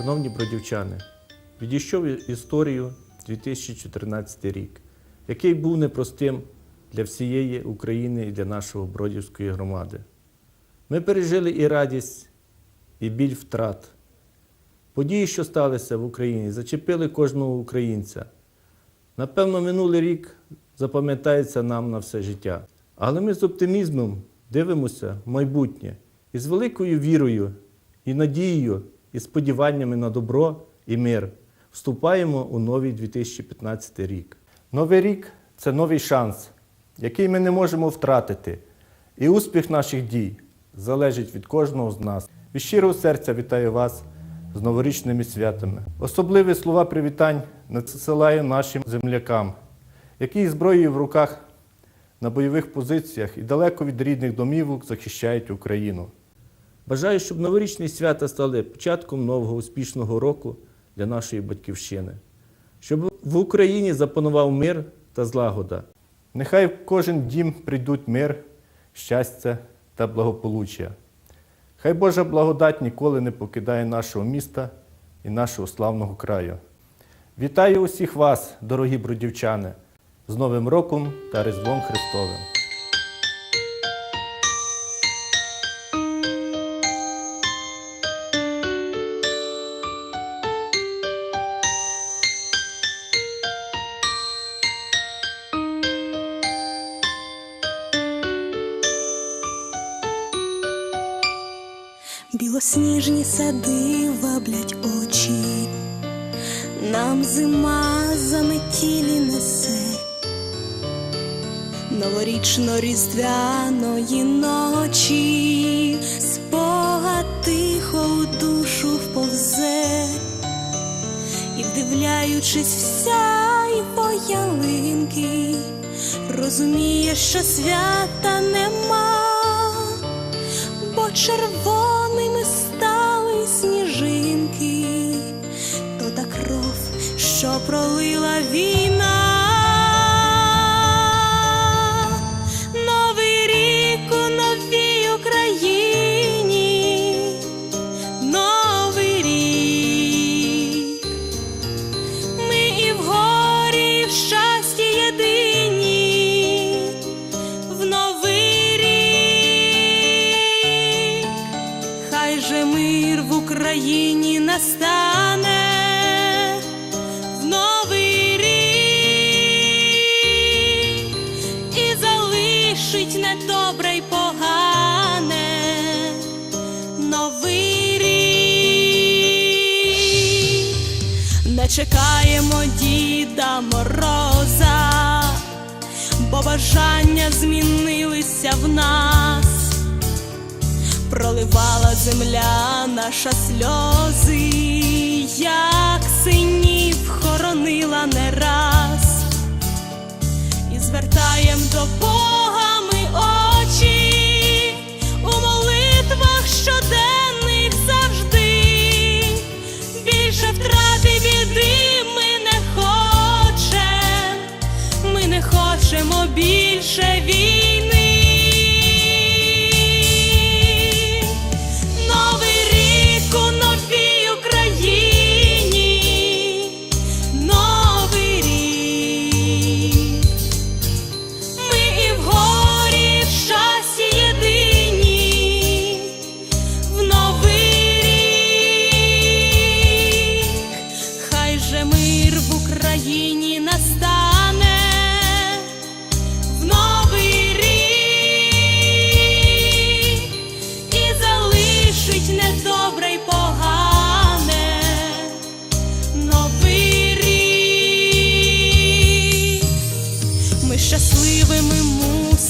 Шановні бродівчани, відійшов історію 2014 рік, який був непростим для всієї України і для нашої бродівської громади. Ми пережили і радість, і біль втрат. Події, що сталися в Україні, зачепили кожного українця. Напевно, минулий рік запам'ятається нам на все життя. Але ми з оптимізмом дивимося в майбутнє і з великою вірою, і надією, і сподіваннями на добро і мир вступаємо у новий 2015 рік. Новий рік це новий шанс, який ми не можемо втратити. І успіх наших дій залежить від кожного з нас. Від щирого серця вітаю вас з новорічними святами. Особливі слова привітань надсилаю нашим землякам, які зброєю в руках на бойових позиціях і далеко від рідних домівок захищають Україну. Бажаю, щоб новорічні свята стали початком нового успішного року для нашої батьківщини, щоб в Україні запанував мир та злагода. Нехай в кожен дім прийдуть мир, щастя та благополуччя. Хай Божа благодать ніколи не покидає нашого міста і нашого славного краю. Вітаю усіх вас, дорогі бродівчани, з Новим роком та Різдвом Христовим! Білосніжні сади ваблять очі, нам зима заметілі несе, новорічно різдвяної ночі, спогад тихо у душу вповзе, і вдивляючись вся й ялинки, розуміє, що свята нема бо червоними стали сніжинки, то та кров, що пролила війна. Чекаємо Діда Мороза, бо бажання змінилися в нас, проливала земля наша сльози, як синів хоронила не раз, і звертаєм до Бога хочемо більше війни. Щасливими мусимо